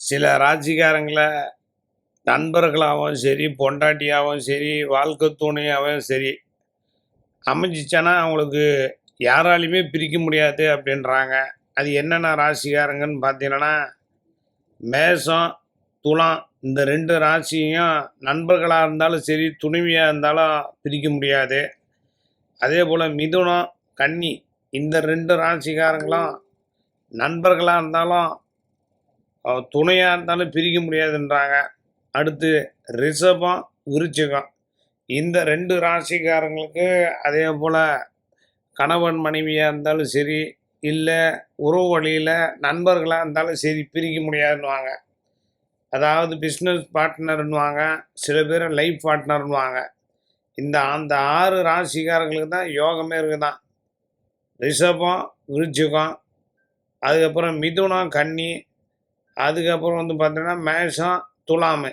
சில ராஜிகாரங்களை நண்பர்களாகவும் சரி பொண்டாட்டியாகவும் சரி வாழ்க்கை துணையாகவும் சரி அமைஞ்சிச்சானா அவங்களுக்கு யாராலையுமே பிரிக்க முடியாது அப்படின்றாங்க. அது என்னென்ன ராசிக்காரங்கன்னு பார்த்தீங்கன்னா மேசம் துலாம் இந்த ரெண்டு ராசியும் நண்பர்களாக இருந்தாலும் சரி துணிவியாக இருந்தாலும் பிரிக்க முடியாது. அதே போல் மிதுனம் கன்னி இந்த ரெண்டு ராசிக்காரங்களும் நண்பர்களாக இருந்தாலும் துணையாக இருந்தாலும் பிரிக்க முடியாதுன்றாங்க. அடுத்து ரிஷபம் விருச்சிகம். இந்த ரெண்டு ராசிக்காரங்களுக்கு அதே போல் கணவன் மனைவியாக இருந்தாலும் சரி இல்லை உறவு வழியில் நண்பர்களாக இருந்தாலும் சரி பிரிக்க முடியாதுன்னுவாங்க. அதாவது பிஸ்னஸ் பார்ட்னர்னுவாங்க சில பேர் லைஃப் பார்ட்னர்னுவாங்க இந்த அந்த ஆறு ராசிக்காரங்களுக்கு தான் யோகமே இருக்குதான். ரிஷபம் விருச்சிகம் அதுக்கப்புறம் மிதுனம் கன்னி அதுக்கப்புறம் வந்து பார்த்தீங்கன்னா மேஷம் துலாமை